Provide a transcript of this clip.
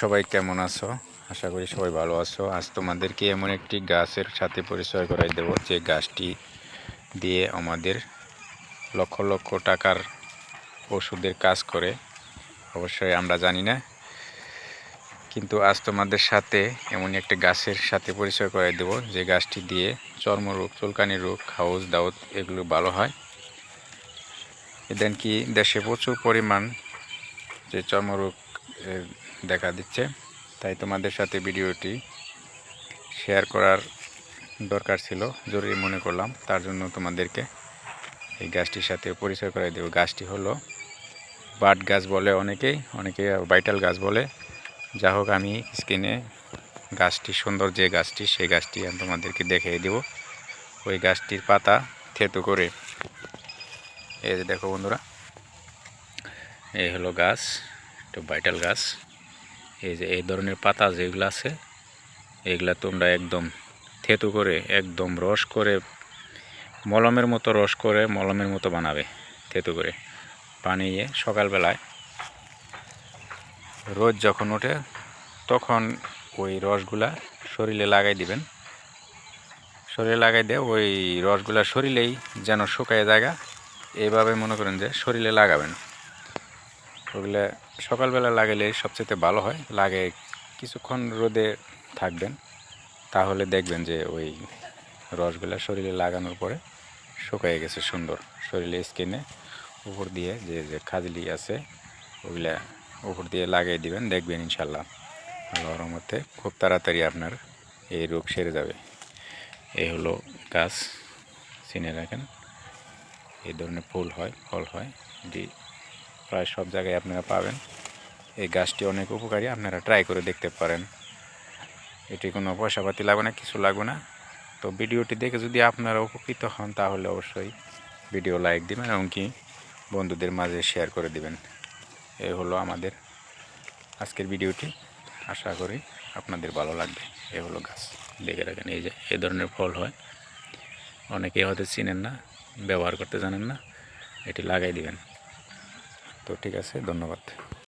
সবাই কেমন আছো? আশা করি সবাই ভালো আছো। আজ তোমাদেরকে এমন একটি গাছের সাথে পরিচয় করাই দেব, যে গাছটি দিয়ে আমাদের লক্ষ লক্ষ টাকার ওষুধের কাজ করে। অবশ্যই আমরা জানি না। কিন্তু আজ তোমাদের সাথে এমন একটি গাছের সাথে পরিচয় করাই দেব, যে গাছটি দিয়ে চর্মরোগ, চুলকানি রোগ, হাউস দাউদ এগুলো ভালো হয়। এদেন কি দেশে প্রচুর পরিমাণ যে চর্মরোগ দেখা দিচ্ছে। তাই তোমাদের সাথে ভিডিওটি শেয়ার করার দরকার ছিল, জরুরি মনে করলাম। তার জন্য তোমাদেরকে এই গাছটির সাথে পরিচয় করে দেব। গাছটি হলো বাট গাছ বলে অনেকেই, অনেকে ভাইটাল গাছ বলে। যা হোক, আমি স্ক্রিনে গাছটি সুন্দর যে গাছটি, সেই গাছটি আমি তোমাদেরকে দেখিয়ে দেব। ওই গাছটির পাতা থেতু করে। এই যে দেখো বন্ধুরা, এই হলো গাছ। একটা ভাইটাল গাছ এই যে এই ধরনের পাতা যেগুলো আছে, এগুলা তোমরা একদম থেতু করে, একদম রস করে, মলমের মতো রস করে, মলমের মতো বানাবে থেতু করে। বানিয়ে সকালবেলায় রোজ যখন ওঠে, তখন ওই রসগুলা শরীরে লাগাই দিবেন। শরীরে লাগাই দিয়ে ওই রসগুলা শরীরেই যেন শুকায় জায়গা এইভাবে মনে করেন যে শরীরে লাগাবেন। ওগুলো সকালবেলা লাগালে সবচেয়ে ভালো হয়। লাগে কিছুক্ষণ রোদে থাকবেন, তাহলে দেখবেন যে ওই রসগুলা শরীরে লাগানোর পরে শুকায় গেছে সুন্দর। শরীরে স্কিনে উপর দিয়ে যে যে খাজলি আছে ওগুলা উপর দিয়ে লাগিয়ে দিবেন, দেখবেন ইনশাল্লাহ আল্লাহর মধ্যে খুব তাড়াতাড়ি আপনার এই রোগ সেরে যাবে। এই হলো গাছ, চিনে রাখেন। এই ধরনের ফুল হয়, ফল হয়, এটি প্রায় সব জায়গায় আপনারা পাবেন। এই গাছটি অনেক উপকারী, আপনারা ট্রাই করে দেখতে পারেন। এটি কোনো পয়সাপাতি লাগবে না, কিছু লাগবে না। তো ভিডিওটি দেখে যদি আপনারা উপকৃত হন, তাহলে অবশ্যই ভিডিও লাইক দিবেন এমনকি বন্ধুদের মাঝে শেয়ার করে দিবেন। এই হলো আমাদের আজকের ভিডিওটি। আশা করি আপনাদের ভালো লাগবে। এই হলো গাছ। দেখে রাখেন, এই যে, এ ধরনের ফল হয়। অনেকেই হয়তো চিনেন না, ব্যবহার করতে জানেন না। এটি লাগাই দিবেন। তো ঠিক আছে ধন্যবাদ।